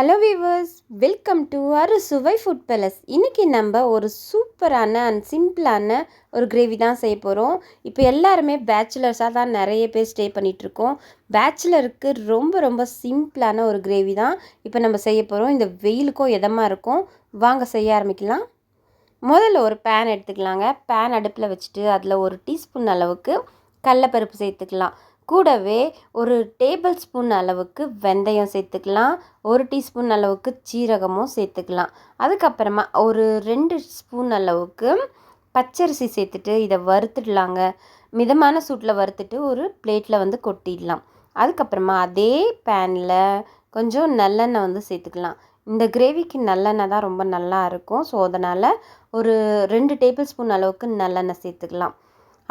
Hello viewers welcome to அரு சுவை food palace இன்றைக்கி நம்ம ஒரு சூப்பரான அண்ட் சிம்பிளான ஒரு கிரேவி தான் செய்ய போகிறோம் இப்போ எல்லாருமே பேச்சுலர்ஸாக தான் நிறைய பேர் ஸ்டே பண்ணிகிட்ருக்கோம் பேச்சுலருக்கு ரொம்ப ரொம்ப சிம்பிளான ஒரு கிரேவி தான் இப்போ நம்ம செய்ய போகிறோம் இந்த வெயிலுக்கும் இதமாக இருக்கும். வாங்க செய்ய ஆரம்பிக்கலாம். முதல்ல ஒரு பேன் எடுத்துக்கலாங்க. பேன் அடுப்பில் வச்சுட்டு அதில் ஒரு டீஸ்பூன் அளவுக்கு கடலப்பருப்பு சேர்த்துக்கலாம். கூடவே ஒரு டேபிள் ஸ்பூன் அளவுக்கு வெந்தயம் சேர்த்துக்கலாம் ஒரு டீஸ்பூன் அளவுக்கு சீரகமும் சேர்த்துக்கலாம். அதுக்கப்புறமா ஒரு ரெண்டு ஸ்பூன் அளவுக்கு பச்சரிசி சேர்த்துட்டு இதை வறுத்துடலாங்க. மிதமான சூட்டில் வறுத்துட்டு ஒரு பிளேட்டில் வந்து கொட்டிடலாம். அதுக்கப்புறமா அதே பேனில் கொஞ்சம் நல்லெண்ணெய் வந்து சேர்த்துக்கலாம். இந்த கிரேவிக்கு நல்லெண்ணெய் தான் ரொம்ப நல்லா இருக்கும். ஸோ அதனால் ஒரு ரெண்டு டேபிள் ஸ்பூன் அளவுக்கு நல்லெண்ணெய் சேர்த்துக்கலாம்.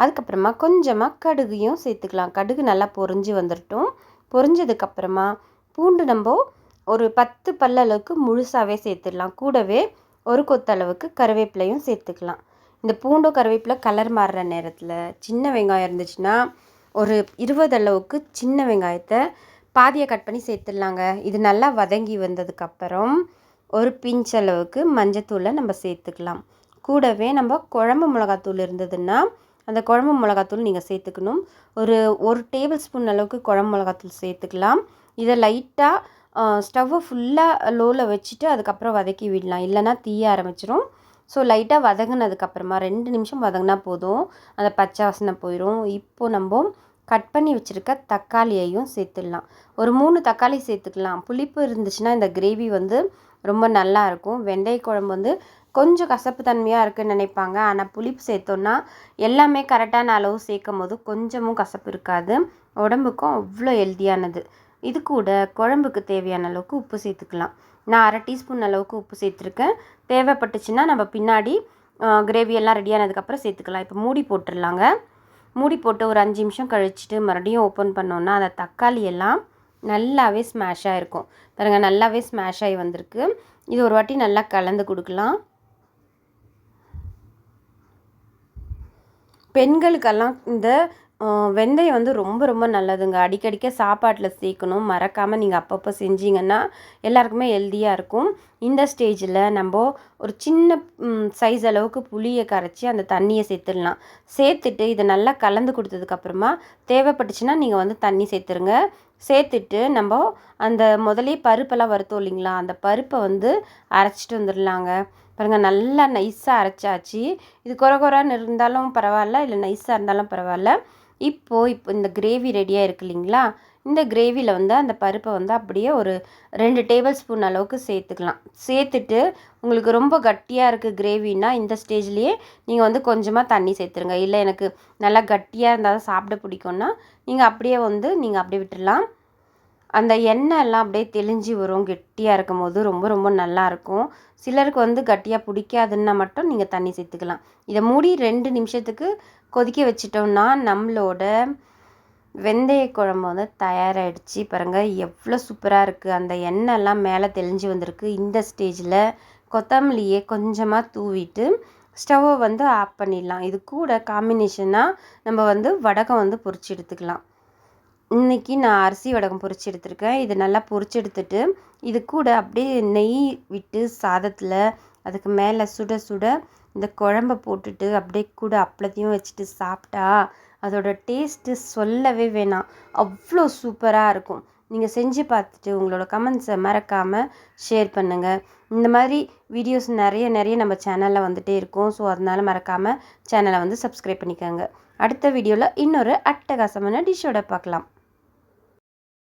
அதுக்கப்புறமா கொஞ்சமாக கடுகையும் சேர்த்துக்கலாம். கடுகு நல்லா பொறிஞ்சு வந்துடட்டும் பொரிஞ்சதுக்கப்புறமா பூண்டு நம்ம ஒரு பத்து பல்ல அளவுக்கு முழுசாகவே சேர்த்துடலாம். கூடவே ஒரு கொத்தளவுக்கு கருவேப்பிலையும் சேர்த்துக்கலாம். இந்த பூண்டும் கருவேப்பிலை கலர் மாறுற நேரத்தில் சின்ன வெங்காயம் இருந்துச்சுன்னா ஒரு இருபது அளவுக்கு சின்ன வெங்காயத்தை பாதியை கட் பண்ணி சேர்த்துடலாங்க. இது நல்லா வதங்கி வந்ததுக்கப்புறம் ஒரு பிஞ்ச் அளவுக்கு மஞ்சத்தூளை நம்ம சேர்த்துக்கலாம். கூடவே நம்ம குழம்பு மிளகாத்தூள் இருந்ததுன்னா அந்த குழம்பு மிளகாத்தூள் நீங்கள் சேர்த்துக்கணும். ஒரு ஒரு டேபிள் ஸ்பூன் அளவுக்கு குழம்பு மிளகாத்தூள் சேர்த்துக்கலாம். இதை லைட்டாக ஸ்டவ்வை ஃபுல்லாக லோவில் வச்சுட்டு அதுக்கப்புறம் வதக்கி விடலாம். இல்லைனா தீய ஆரம்பிச்சிரும். ஸோ லைட்டாக வதங்கினதுக்கப்புறமா ரெண்டு நிமிஷம் வதங்கினா போதும். அந்த பச்சை வாசனை போயிடும் இப்போது நம்ம கட் பண்ணி வச்சுருக்க தக்காளியையும் சேர்த்துடலாம். ஒரு மூணு தக்காளி சேர்த்துக்கலாம். புளிப்பு இருந்துச்சுன்னா இந்த கிரேவி வந்து ரொம்ப நல்லா இருக்கும். வெந்தய குழம்பு வந்து கொஞ்சம் கசப்பு தன்மையாக இருக்குதுன்னு நினைப்பாங்க. ஆனால் புளிப்பு சேர்த்தோன்னா எல்லாமே கரெக்டான அளவு சேர்க்கும் போது கொஞ்சமும் கசப்பு இருக்காது. உடம்புக்கும் அவ்வளோ ஹெல்த்தியானது. இது கூட குழம்புக்கு தேவையான அளவுக்கு உப்பு சேர்த்துக்கலாம். நான் அரை டீஸ்பூன் அளவுக்கு உப்பு சேர்த்துருக்கேன். தேவைப்பட்டுச்சுன்னா நம்ம பின்னாடி கிரேவி எல்லாம் ரெடியானதுக்கப்புறம் சேர்த்துக்கலாம். இப்போ மூடி போட்டுடலாங்க. மூடி போட்டு ஒரு அஞ்சு நிமிஷம் கழிச்சிட்டு மறுபடியும் ஓப்பன் பண்ணோன்னா அந்த தக்காளி எல்லாம் நல்லாவே ஸ்மாஷ் ஆகிருக்கும் பாருங்கள் நல்லாவே ஸ்மாஷ் ஆகி வந்திருக்கு. இது ஒரு வாட்டி நல்லா கலந்து கொடுக்கலாம். பெண்களுக்கெல்லாம் இந்த வெந்தயம் வந்து ரொம்ப ரொம்ப நல்லதுங்க. அடிக்கடிக்க சாப்பாட்டில் சேர்க்கணும். மறக்காமல் நீங்கள் அப்பப்போ செஞ்சீங்கன்னா எல்லாருக்குமே ஹெல்த்தியாக இருக்கும். இந்த ஸ்டேஜில் நம்ம ஒரு சின்ன சைஸ் அளவுக்கு புளியை கரைச்சி அந்த தண்ணியை சேர்த்துடலாம். சேர்த்துட்டு இதை நல்லா கலந்து கொடுத்ததுக்கப்புறமா தேவைப்பட்டுச்சுன்னா நீங்கள் வந்து தண்ணி சேர்த்துருங்க. சேர்த்துட்டு நம்ம அந்த முதலே பருப்பெல்லாம் வருத்தோம் இல்லைங்களா? அந்த பருப்பை வந்து அரைச்சிட்டு வந்துடலாங்க பாருங்கள் நல்லா நைஸாக அரைச்சாச்சு. இது குறை குறைன்னு இருந்தாலும் பரவாயில்ல இல்லை நைஸாக இருந்தாலும் பரவாயில்ல. இப்போது இப்போ இந்த கிரேவி ரெடியாக இருக்கு இல்லைங்களா? இந்த கிரேவியில் வந்து அந்த பருப்பை வந்து அப்படியே ஒரு ரெண்டு டேபிள் ஸ்பூன் அளவுக்கு சேர்த்துக்கலாம். சேர்த்துட்டு உங்களுக்கு ரொம்ப கட்டியாக இருக்குது கிரேவின்னா இந்த ஸ்டேஜ்லேயே நீங்கள் வந்து கொஞ்சமாக தண்ணி சேர்த்துருங்க. இல்லை எனக்கு நல்லா கட்டியாக இருந்தால் தான் சாப்பிட பிடிக்கும்னா நீங்கள் அப்படியே வந்து நீங்கள் அப்படியே விட்டுடலாம். அந்த எண்ணெய் எல்லாம் அப்படியே தெளிஞ்சு வரும். கெட்டியாக இருக்கும் போது ரொம்ப ரொம்ப நல்லாயிருக்கும் சிலருக்கு வந்து கட்டியாக பிடிக்காதுன்னா மட்டும் நீங்கள் தண்ணி சேர்த்துக்கலாம். இதை மூடி ரெண்டு நிமிஷத்துக்கு கொதிக்க வச்சிட்டோம்னா நம்மளோட வெந்தய குழம்பு வந்து தயாராகிடுச்சு பாருங்கள் எவ்வளோ சூப்பராக இருக்குது அந்த எண்ணெய்லாம் மேலே தெளிஞ்சு வந்திருக்கு. இந்த ஸ்டேஜில் கொத்தமல்லியை கொஞ்சமாக தூவிட்டு ஸ்டவ்வை வந்து ஆஃப் பண்ணிடலாம். இது கூட காம்பினேஷனாக நம்ம வந்து வடகம் வந்து பொறிச்சு எடுத்துக்கலாம். இன்றைக்கி நான் அரிசி வடகம் பொறிச்சு எடுத்திருக்கேன். இது நல்லா பொறிச்சு எடுத்துட்டு இது கூட அப்படியே நெய் விட்டு சாதத்தில் அதுக்கு மேலே சுட சுட இந்த குழம்ப போட்டுட்டு அப்படியே கூட அப்பளத்தையும் வச்சுட்டு சாப்பிட்டா அதோட டேஸ்ட்டு சொல்லவே வேணாம். அவ்வளோ சூப்பராக இருக்கும். நீங்கள் செஞ்சு பார்த்துட்டு உங்களோட கமெண்ட்ஸை மறக்காமல் ஷேர் பண்ணுங்கள் இந்த மாதிரி வீடியோஸ் நிறைய நிறைய நம்ம சேனலில் வந்துகிட்டே இருக்கும். ஸோ அதனால் மறக்காமல் சேனலை வந்து சப்ஸ்கிரைப் பண்ணிக்கோங்க. அடுத்த வீடியோவில் இன்னொரு அட்டகாசமான டிஷ்ஷோட பார்க்கலாம்.